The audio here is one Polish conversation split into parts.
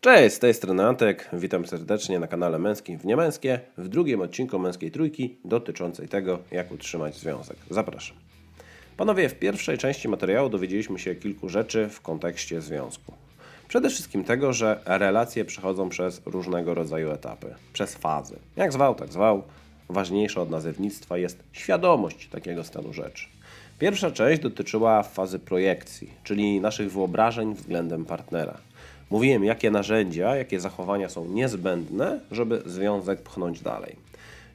Cześć, z tej strony Antek. Witam serdecznie na kanale Męskim w Niemęskie w drugim odcinku Męskiej Trójki dotyczącej tego, jak utrzymać związek. Zapraszam. Panowie, w pierwszej części materiału dowiedzieliśmy się kilku rzeczy w kontekście związku. Przede wszystkim tego, że relacje przechodzą przez różnego rodzaju etapy, przez fazy. Jak zwał, tak zwał. Ważniejsza od nazewnictwa jest świadomość takiego stanu rzeczy. Pierwsza część dotyczyła fazy projekcji, czyli naszych wyobrażeń względem partnera. Mówiłem, jakie narzędzia, jakie zachowania są niezbędne, żeby związek pchnąć dalej.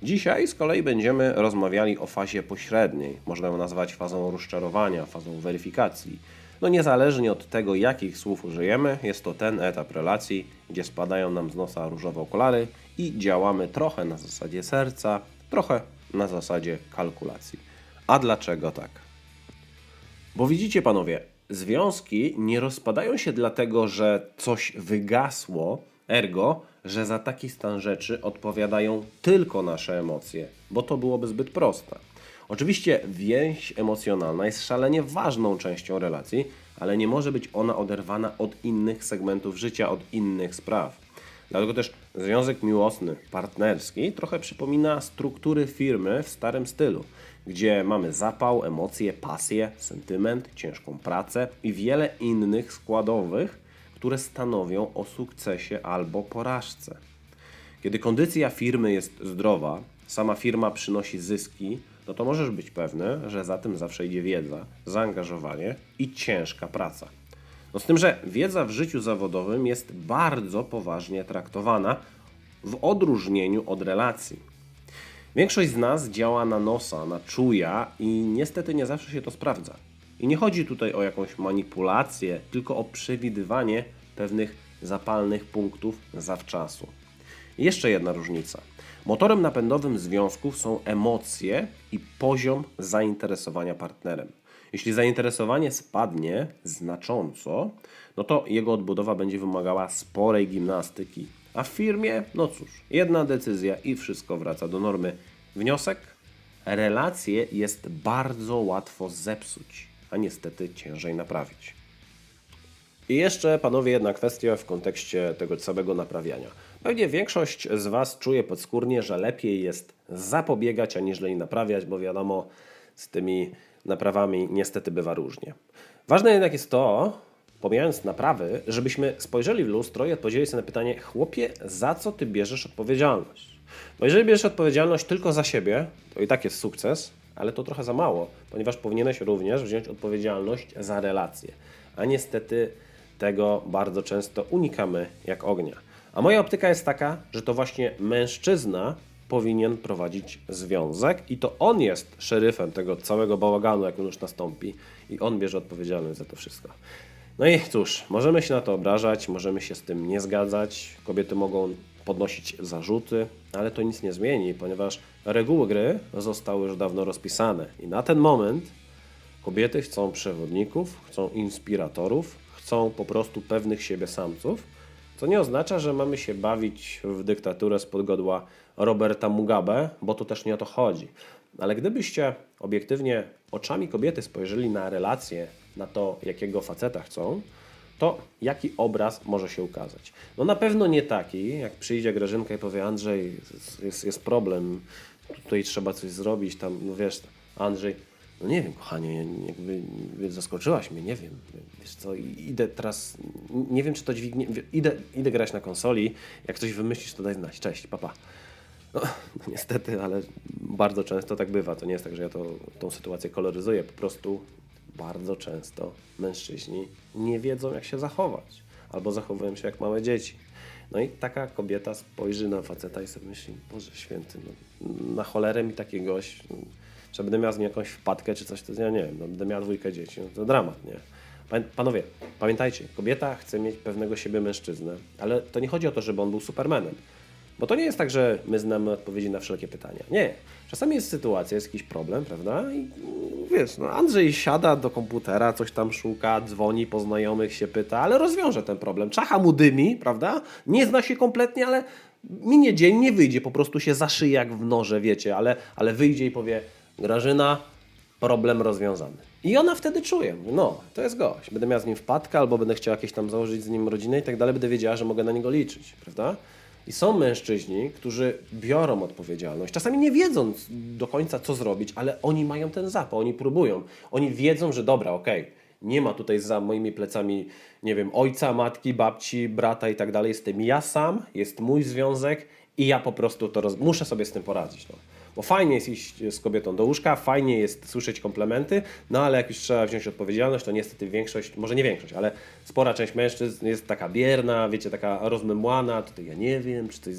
Dzisiaj z kolei będziemy rozmawiali o fazie pośredniej, można ją nazwać fazą rozczarowania, fazą weryfikacji. No niezależnie od tego, jakich słów użyjemy, jest to ten etap relacji, gdzie spadają nam z nosa różowe okulary i działamy trochę na zasadzie serca, trochę na zasadzie kalkulacji. A dlaczego tak? Bo widzicie, panowie, związki nie rozpadają się dlatego, że coś wygasło, ergo, że za taki stan rzeczy odpowiadają tylko nasze emocje, bo to byłoby zbyt proste. Oczywiście więź emocjonalna jest szalenie ważną częścią relacji, ale nie może być ona oderwana od innych segmentów życia, od innych spraw. Dlatego też związek miłosny, partnerski trochę przypomina struktury firmy w starym stylu, gdzie mamy zapał, emocje, pasję, sentyment, ciężką pracę i wiele innych składowych, które stanowią o sukcesie albo porażce. Kiedy kondycja firmy jest zdrowa, sama firma przynosi zyski, no to możesz być pewny, że za tym zawsze idzie wiedza, zaangażowanie i ciężka praca. No z tym, że wiedza w życiu zawodowym jest bardzo poważnie traktowana w odróżnieniu od relacji. Większość z nas działa na nosa, na czuja i niestety nie zawsze się to sprawdza. I nie chodzi tutaj o jakąś manipulację, tylko o przewidywanie pewnych zapalnych punktów zawczasu. I jeszcze jedna różnica. Motorem napędowym związków są emocje i poziom zainteresowania partnerem. Jeśli zainteresowanie spadnie znacząco, no to jego odbudowa będzie wymagała sporej gimnastyki. A w firmie, no cóż, jedna decyzja i wszystko wraca do normy. Wniosek? Relacje jest bardzo łatwo zepsuć, a niestety ciężej naprawić. I jeszcze, panowie, jedna kwestia w kontekście tego całego naprawiania. Pewnie większość z Was czuje podskórnie, że lepiej jest zapobiegać, aniżeli naprawiać, bo wiadomo, z tymi naprawami niestety bywa różnie. Ważne jednak jest to, pomijając naprawy, żebyśmy spojrzeli w lustro i odpowiedzieli sobie na pytanie, chłopie, za co Ty bierzesz odpowiedzialność? Bo jeżeli bierzesz odpowiedzialność tylko za siebie, to i tak jest sukces, ale to trochę za mało, ponieważ powinieneś również wziąć odpowiedzialność za relacje. A niestety tego bardzo często unikamy jak ognia. A moja optyka jest taka, że to właśnie mężczyzna powinien prowadzić związek i to on jest szeryfem tego całego bałaganu, jak już nastąpi i on bierze odpowiedzialność za to wszystko. No i cóż, możemy się na to obrażać, możemy się z tym nie zgadzać, kobiety mogą podnosić zarzuty, ale to nic nie zmieni, ponieważ reguły gry zostały już dawno rozpisane i na ten moment kobiety chcą przewodników, chcą inspiratorów, chcą po prostu pewnych siebie samców, co nie oznacza, że mamy się bawić w dyktaturę spod godła Roberta Mugabe, bo to też nie o to chodzi. Ale gdybyście obiektywnie oczami kobiety spojrzeli na relacje, na to, jakiego faceta chcą, to jaki obraz może się ukazać? No na pewno nie taki, jak przyjdzie Grażynka i powie Andrzej, jest, jest problem, tutaj trzeba coś zrobić, tam, no wiesz, Andrzej, no nie wiem, kochanie, jakby zaskoczyłaś mnie, nie wiem. Wiesz co, idę teraz, nie wiem czy to dźwignie, idę, idę grać na konsoli, jak coś wymyślisz, to daj znać. Cześć, papa. No, no niestety, ale bardzo często tak bywa. To nie jest tak, że ja to, tą sytuację koloryzuję. Po prostu bardzo często mężczyźni nie wiedzą, jak się zachować. Albo zachowują się jak małe dzieci. No i taka kobieta spojrzy na faceta i sobie myśli, Boże święty, no, na cholerę mi taki gość, że będę miał z nim jakąś wpadkę czy coś, to ja nie wiem, no, będę miał dwójkę dzieci, no, to dramat, nie? Pan- Panowie, pamiętajcie, kobieta chce mieć pewnego siebie mężczyznę, ale to nie chodzi o to, żeby on był supermanem. Bo to nie jest tak, że my znamy odpowiedzi na wszelkie pytania. Nie. Czasami jest sytuacja, jest jakiś problem, prawda? I mm, wiesz, no Andrzej siada do komputera, coś tam szuka, dzwoni po znajomych, się pyta, ale rozwiąże ten problem. Czacha mu dymi, prawda? Nie zna się kompletnie, ale minie dzień, nie wyjdzie, po prostu się zaszyje jak w noże, wiecie, ale, ale wyjdzie i powie, Grażyna, problem rozwiązany. I ona wtedy czuje, no, to jest gość. Będę miał z nim wpadkę, albo będę chciał jakieś tam założyć z nim rodzinę i tak dalej, będę wiedziała, że mogę na niego liczyć, prawda? I są mężczyźni, którzy biorą odpowiedzialność, czasami nie wiedząc do końca, co zrobić, ale oni mają ten zapał, oni próbują. Oni wiedzą, że dobra, okej, nie ma tutaj za moimi plecami, nie wiem, ojca, matki, babci, brata i tak dalej. Jestem ja sam, jest mój związek i ja po prostu to roz... muszę sobie z tym poradzić. No. Bo fajnie jest iść z kobietą do łóżka, fajnie jest słyszeć komplementy, no ale jak już trzeba wziąć odpowiedzialność, to niestety większość, może nie większość, ale spora część mężczyzn jest taka bierna, wiecie, taka rozmymłana, tutaj ja nie wiem, czy coś...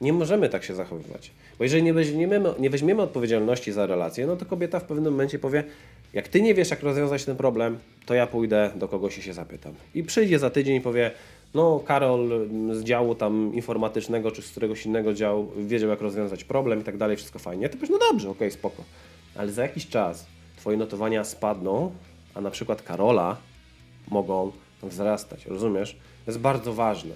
Nie możemy tak się zachowywać. Bo jeżeli nie weźmiemy, nie weźmiemy odpowiedzialności za relację, no to kobieta w pewnym momencie powie, jak ty nie wiesz, jak rozwiązać ten problem, to ja pójdę do kogoś i się zapytam. I przyjdzie za tydzień i powie, no Karol z działu tam informatycznego, czy z któregoś innego działu wiedział, jak rozwiązać problem i tak dalej, wszystko fajnie. Ty powiesz, no dobrze, okej, spoko. Ale za jakiś czas twoje notowania spadną, a na przykład Karola mogą wzrastać, rozumiesz? To jest bardzo ważne.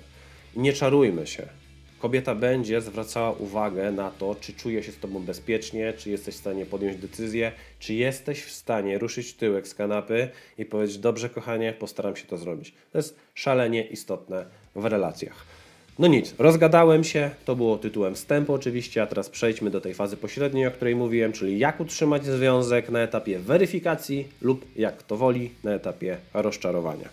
Nie czarujmy się. Kobieta będzie zwracała uwagę na to, czy czuje się z Tobą bezpiecznie, czy jesteś w stanie podjąć decyzję, czy jesteś w stanie ruszyć tyłek z kanapy i powiedzieć, dobrze kochanie, postaram się to zrobić. To jest szalenie istotne w relacjach. No nic, rozgadałem się, to było tytułem wstępu oczywiście, a teraz przejdźmy do tej fazy pośredniej, o której mówiłem, czyli jak utrzymać związek na etapie weryfikacji lub jak to woli, na etapie rozczarowania.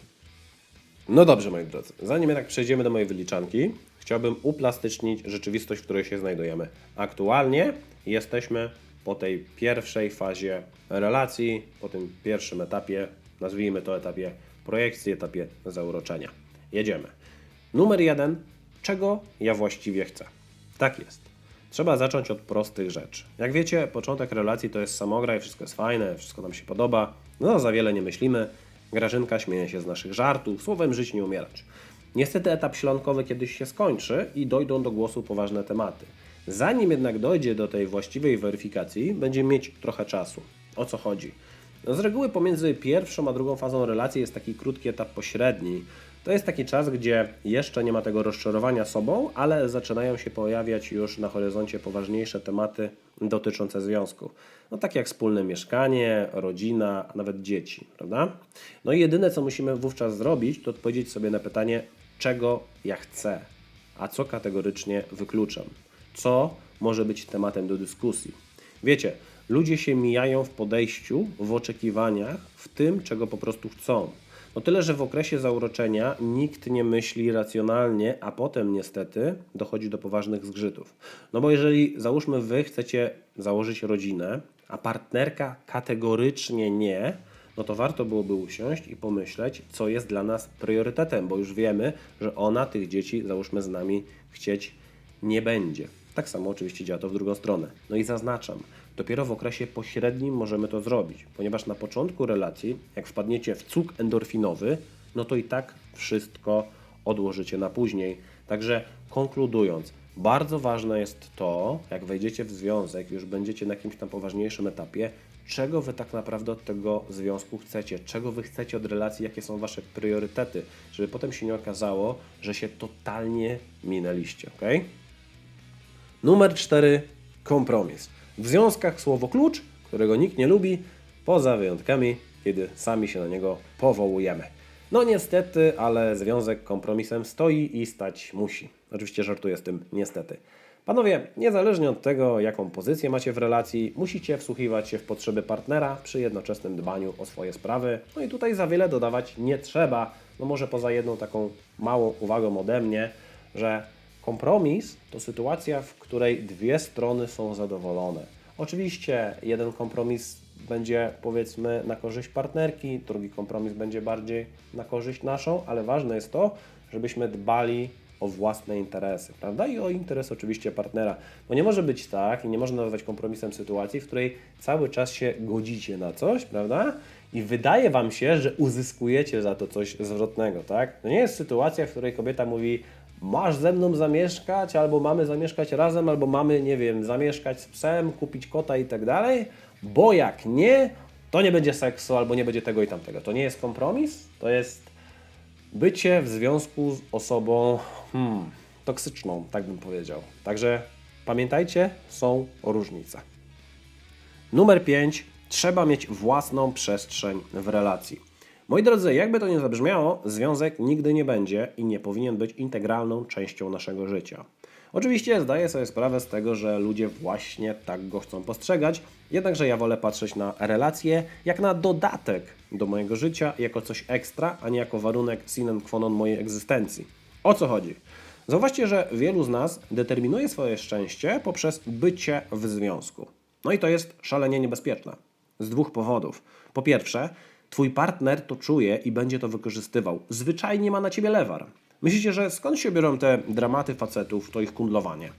No dobrze, moi drodzy, zanim jednak przejdziemy do mojej wyliczanki, chciałbym uplastycznić rzeczywistość, w której się znajdujemy. Aktualnie jesteśmy po tej pierwszej fazie relacji, po tym pierwszym etapie, nazwijmy to etapie projekcji, etapie zauroczenia. Jedziemy. Numer jeden. Czego ja właściwie chcę? Tak jest. Trzeba zacząć od prostych rzeczy. Jak wiecie, początek relacji to jest samograj, wszystko jest fajne, wszystko nam się podoba, no za wiele nie myślimy. Grażynka śmieje się z naszych żartów, słowem żyć nie umierać. Niestety etap śląkowy kiedyś się skończy i dojdą do głosu poważne tematy. Zanim jednak dojdzie do tej właściwej weryfikacji, będzie mieć trochę czasu. O co chodzi? No z reguły pomiędzy pierwszą a drugą fazą relacji jest taki krótki etap pośredni. To jest taki czas, gdzie jeszcze nie ma tego rozczarowania sobą, ale zaczynają się pojawiać już na horyzoncie poważniejsze tematy dotyczące związku. No takie jak wspólne mieszkanie, rodzina, a nawet dzieci, prawda? No i jedyne co musimy wówczas zrobić, to odpowiedzieć sobie na pytanie, czego ja chcę, a co kategorycznie wykluczam. Co może być tematem do dyskusji. Wiecie, ludzie się mijają w podejściu, w oczekiwaniach, w tym, czego po prostu chcą. No tyle, że w okresie zauroczenia nikt nie myśli racjonalnie, a potem niestety dochodzi do poważnych zgrzytów. No bo jeżeli załóżmy wy chcecie założyć rodzinę, a partnerka kategorycznie nie, no to warto byłoby usiąść i pomyśleć, co jest dla nas priorytetem, bo już wiemy, że ona tych dzieci, załóżmy z nami, chcieć nie będzie. Tak samo oczywiście działa to w drugą stronę. No i zaznaczam, dopiero w okresie pośrednim możemy to zrobić, ponieważ na początku relacji, jak wpadniecie w cuk endorfinowy, no to i tak wszystko odłożycie na później. Także konkludując, bardzo ważne jest to, jak wejdziecie w związek, już będziecie na jakimś tam poważniejszym etapie, czego wy tak naprawdę od tego związku chcecie, czego wy chcecie od relacji, jakie są wasze priorytety, żeby potem się nie okazało, że się totalnie minęliście, ok? Numer 4. Kompromis. W związkach słowo klucz, którego nikt nie lubi, poza wyjątkami, kiedy sami się na niego powołujemy. No niestety, ale związek kompromisem stoi i stać musi. Oczywiście żartuję z tym niestety. Panowie, niezależnie od tego, jaką pozycję macie w relacji, musicie wsłuchiwać się w potrzeby partnera przy jednoczesnym dbaniu o swoje sprawy. No i tutaj za wiele dodawać nie trzeba. No może poza jedną taką małą uwagą ode mnie, że kompromis to sytuacja, w której dwie strony są zadowolone. Oczywiście jeden kompromis będzie powiedzmy na korzyść partnerki, drugi kompromis będzie bardziej na korzyść naszą, ale ważne jest to, żebyśmy dbali o własne interesy, prawda? I o interes oczywiście partnera. Bo nie może być tak i nie można nazwać kompromisem sytuacji, w której cały czas się godzicie na coś, prawda? I wydaje Wam się, że uzyskujecie za to coś zwrotnego, tak? To nie jest sytuacja, w której kobieta mówi masz ze mną zamieszkać, albo mamy zamieszkać razem, albo mamy, nie wiem, zamieszkać z psem, kupić kota i tak dalej, bo jak nie, to nie będzie seksu, albo nie będzie tego i tamtego. To nie jest kompromis, to jest bycie w związku z osobą hmm, toksyczną, tak bym powiedział. Także pamiętajcie, są różnice. Numer 5. Trzeba mieć własną przestrzeń w relacji. Moi drodzy, jakby to nie zabrzmiało, związek nigdy nie będzie i nie powinien być integralną częścią naszego życia. Oczywiście zdaję sobie sprawę z tego, że ludzie właśnie tak go chcą postrzegać, jednakże ja wolę patrzeć na relacje jak na dodatek do mojego życia, jako coś ekstra, a nie jako warunek sine qua non mojej egzystencji. O co chodzi? Zauważcie, że wielu z nas determinuje swoje szczęście poprzez bycie w związku. No i to jest szalenie niebezpieczne. Z dwóch powodów. Po pierwsze, twój partner to czuje i będzie to wykorzystywał. Zwyczajnie ma na ciebie lewar. Myślicie, że skąd się biorą te dramaty facetów, to ich kundlowanie?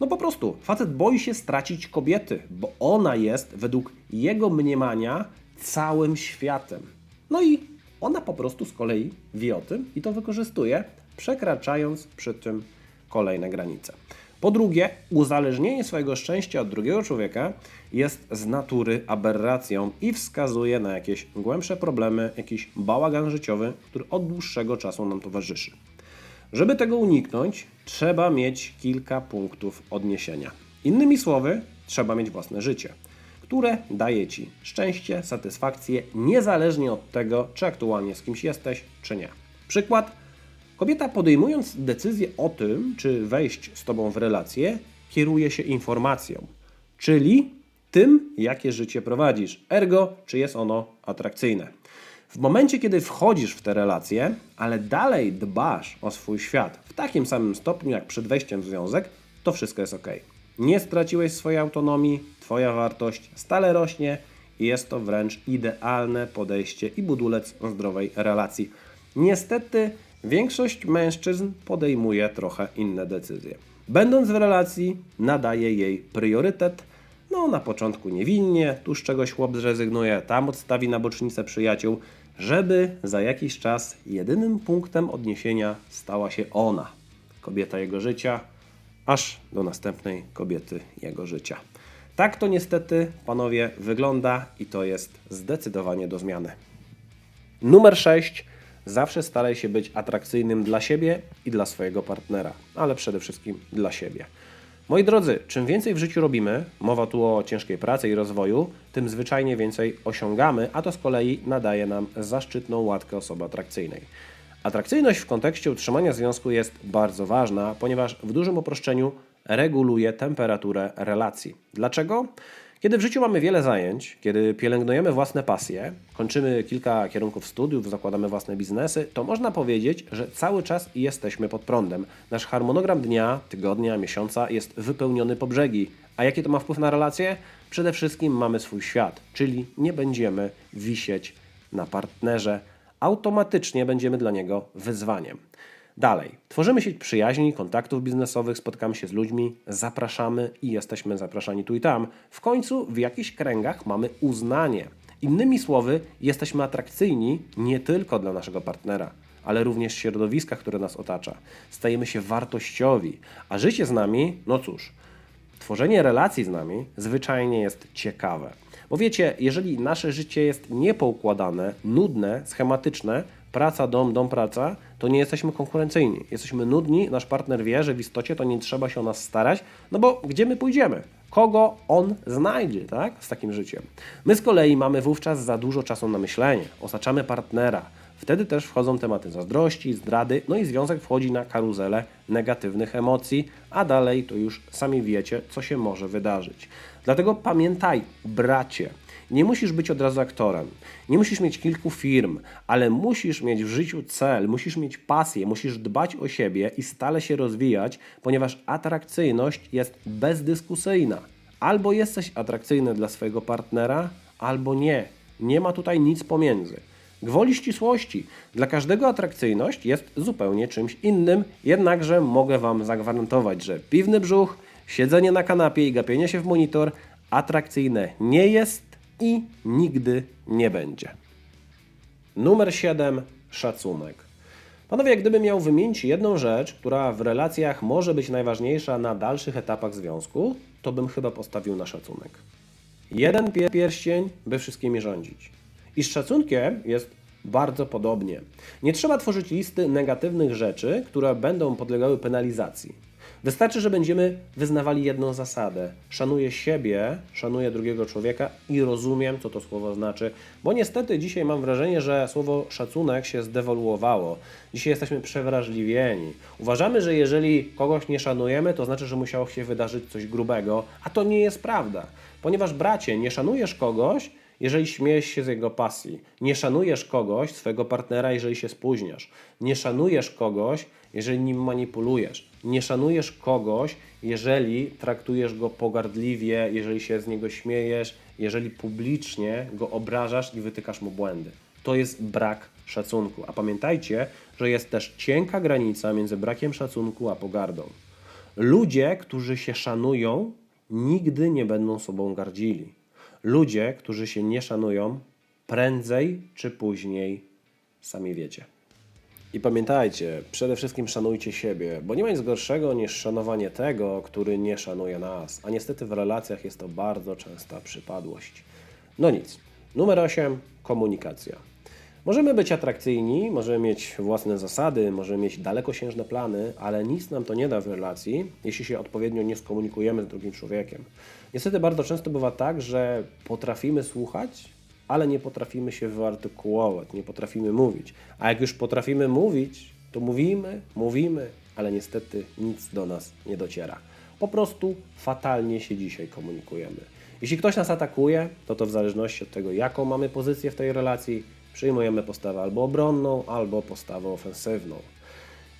No po prostu, facet boi się stracić kobiety, bo ona jest, według jego mniemania, całym światem. No i ona po prostu z kolei wie o tym i to wykorzystuje, przekraczając przy tym kolejne granice. Po drugie, uzależnienie swojego szczęścia od drugiego człowieka jest z natury aberracją i wskazuje na jakieś głębsze problemy, jakiś bałagan życiowy, który od dłuższego czasu nam towarzyszy. Żeby tego uniknąć, trzeba mieć kilka punktów odniesienia. Innymi słowy, trzeba mieć własne życie, które daje Ci szczęście, satysfakcję, niezależnie od tego, czy aktualnie z kimś jesteś, czy nie. Przykład. Kobieta podejmując decyzję o tym, czy wejść z Tobą w relację, kieruje się informacją, czyli tym, jakie życie prowadzisz, ergo, czy jest ono atrakcyjne. W momencie, kiedy wchodzisz w te relacje, ale dalej dbasz o swój świat w takim samym stopniu jak przed wejściem w związek, to wszystko jest ok. Nie straciłeś swojej autonomii, Twoja wartość stale rośnie i jest to wręcz idealne podejście i budulec zdrowej relacji. Niestety, większość mężczyzn podejmuje trochę inne decyzje. Będąc w relacji, nadaje jej priorytet. No, na początku niewinnie, tu z czegoś chłop zrezygnuje, tam odstawi na bocznicę przyjaciół, żeby za jakiś czas jedynym punktem odniesienia stała się ona, kobieta jego życia, aż do następnej kobiety jego życia. Tak to niestety, panowie, wygląda i to jest zdecydowanie do zmiany. Numer 6. Zawsze staraj się być atrakcyjnym dla siebie i dla swojego partnera, ale przede wszystkim dla siebie. Moi drodzy, czym więcej w życiu robimy, mowa tu o ciężkiej pracy i rozwoju, tym zwyczajnie więcej osiągamy, a to z kolei nadaje nam zaszczytną łatkę osoby atrakcyjnej. Atrakcyjność w kontekście utrzymania związku jest bardzo ważna, ponieważ w dużym uproszczeniu reguluje temperaturę relacji. Dlaczego? Kiedy w życiu mamy wiele zajęć, kiedy pielęgnujemy własne pasje, kończymy kilka kierunków studiów, zakładamy własne biznesy, to można powiedzieć, że cały czas jesteśmy pod prądem. Nasz harmonogram dnia, tygodnia, miesiąca jest wypełniony po brzegi. A jaki to ma wpływ na relacje? Przede wszystkim mamy swój świat, czyli nie będziemy wisieć na partnerze. Automatycznie będziemy dla niego wyzwaniem. Dalej, tworzymy sieć przyjaźni, kontaktów biznesowych, spotykamy się z ludźmi, zapraszamy i jesteśmy zapraszani tu i tam. W końcu w jakichś kręgach mamy uznanie. Innymi słowy, jesteśmy atrakcyjni nie tylko dla naszego partnera, ale również środowiska, które nas otacza. Stajemy się wartościowi, a życie z nami, no cóż, tworzenie relacji z nami zwyczajnie jest ciekawe. Bo wiecie, jeżeli nasze życie jest niepoukładane, nudne, schematyczne, praca, dom, dom, praca, to nie jesteśmy konkurencyjni. Jesteśmy nudni, nasz partner wie, że w istocie to nie trzeba się o nas starać, no bo gdzie my pójdziemy? Kogo on znajdzie, tak? Z takim życiem. My z kolei mamy wówczas za dużo czasu na myślenie, osaczamy partnera. Wtedy też wchodzą tematy zazdrości, zdrady, no i związek wchodzi na karuzelę negatywnych emocji, a dalej to już sami wiecie, co się może wydarzyć. Dlatego pamiętaj, bracie, nie musisz być od razu aktorem, nie musisz mieć kilku firm, ale musisz mieć w życiu cel, musisz mieć pasję, musisz dbać o siebie i stale się rozwijać, ponieważ atrakcyjność jest bezdyskusyjna. Albo jesteś atrakcyjny dla swojego partnera, albo nie. Nie ma tutaj nic pomiędzy. Gwoli ścisłości. Dla każdego atrakcyjność jest zupełnie czymś innym, jednakże mogę Wam zagwarantować, że piwny brzuch, siedzenie na kanapie i gapienie się w monitor atrakcyjne nie jest i nigdy nie będzie. Numer 7. Szacunek. Panowie, gdybym miał wymienić jedną rzecz, która w relacjach może być najważniejsza na dalszych etapach związku, to bym chyba postawił na szacunek. Jeden pierścień, by wszystkimi rządzić. I z szacunkiem jest bardzo podobnie. Nie trzeba tworzyć listy negatywnych rzeczy, które będą podlegały penalizacji. Wystarczy, że będziemy wyznawali jedną zasadę. Szanuję siebie, szanuję drugiego człowieka i rozumiem, co to słowo znaczy. Bo niestety dzisiaj mam wrażenie, że słowo szacunek się zdewoluowało. Dzisiaj jesteśmy przewrażliwieni. Uważamy, że jeżeli kogoś nie szanujemy, to znaczy, że musiało się wydarzyć coś grubego, a to nie jest prawda. Ponieważ bracie, nie szanujesz kogoś, jeżeli śmiejesz się z jego pasji. Nie szanujesz kogoś, swojego partnera, jeżeli się spóźniasz. Nie szanujesz kogoś, jeżeli nim manipulujesz. Nie szanujesz kogoś, jeżeli traktujesz go pogardliwie, jeżeli się z niego śmiejesz, jeżeli publicznie go obrażasz i wytykasz mu błędy. To jest brak szacunku. A pamiętajcie, że jest też cienka granica między brakiem szacunku a pogardą. Ludzie, którzy się szanują, nigdy nie będą sobą gardzili. Ludzie, którzy się nie szanują, prędzej czy później sami wiecie. I pamiętajcie, przede wszystkim szanujcie siebie, bo nie ma nic gorszego niż szanowanie tego, który nie szanuje nas. A niestety w relacjach jest to bardzo częsta przypadłość. No nic. Numer 8 komunikacja. Możemy być atrakcyjni, możemy mieć własne zasady, możemy mieć dalekosiężne plany, ale nic nam to nie da w relacji, jeśli się odpowiednio nie skomunikujemy z drugim człowiekiem. Niestety bardzo często bywa tak, że potrafimy słuchać, ale nie potrafimy się wyartykułować, nie potrafimy mówić. A jak już potrafimy mówić, to mówimy, mówimy, ale niestety nic do nas nie dociera. Po prostu fatalnie się dzisiaj komunikujemy. Jeśli ktoś nas atakuje, to to w zależności od tego, jaką mamy pozycję w tej relacji, przyjmujemy postawę albo obronną, albo postawę ofensywną.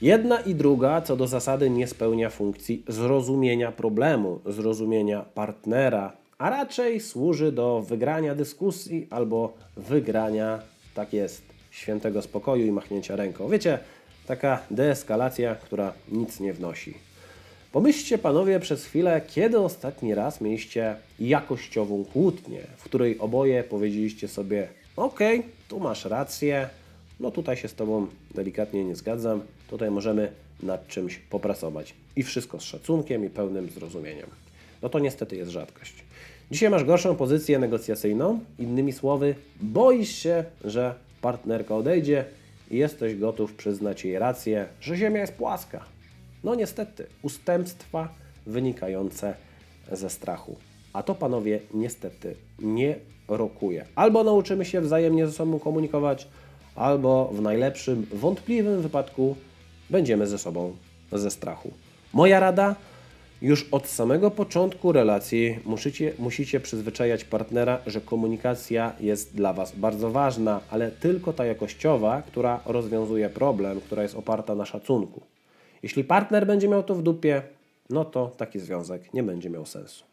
Jedna i druga co do zasady nie spełnia funkcji zrozumienia problemu, zrozumienia partnera, a raczej służy do wygrania dyskusji albo wygrania, tak jest, świętego spokoju i machnięcia ręką. Wiecie, taka deeskalacja, która nic nie wnosi. Pomyślcie panowie przez chwilę, kiedy ostatni raz mieliście jakościową kłótnię, w której oboje powiedzieliście sobie: OK, tu masz rację, no tutaj się z tobą delikatnie nie zgadzam, tutaj możemy nad czymś popracować. I wszystko z szacunkiem i pełnym zrozumieniem. No to niestety jest rzadkość. Dzisiaj masz gorszą pozycję negocjacyjną, innymi słowy, boisz się, że partnerka odejdzie i jesteś gotów przyznać jej rację, że Ziemia jest płaska. No niestety, ustępstwa wynikające ze strachu. A to panowie niestety nie rokuje. Albo nauczymy się wzajemnie ze sobą komunikować, albo w najlepszym, wątpliwym wypadku będziemy ze sobą ze strachu. Moja rada: już od samego początku relacji musicie, musicie przyzwyczajać partnera, że komunikacja jest dla Was bardzo ważna, ale tylko ta jakościowa, która rozwiązuje problem, która jest oparta na szacunku. Jeśli partner będzie miał to w dupie, no to taki związek nie będzie miał sensu.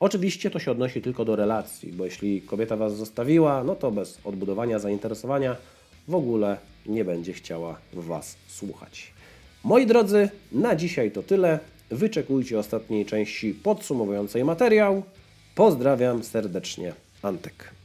Oczywiście to się odnosi tylko do relacji, bo jeśli kobieta Was zostawiła, no to bez odbudowania zainteresowania w ogóle nie będzie chciała Was słuchać. Moi drodzy, na dzisiaj to tyle. Wyczekujcie ostatniej części podsumowującej materiał. Pozdrawiam serdecznie, Antek.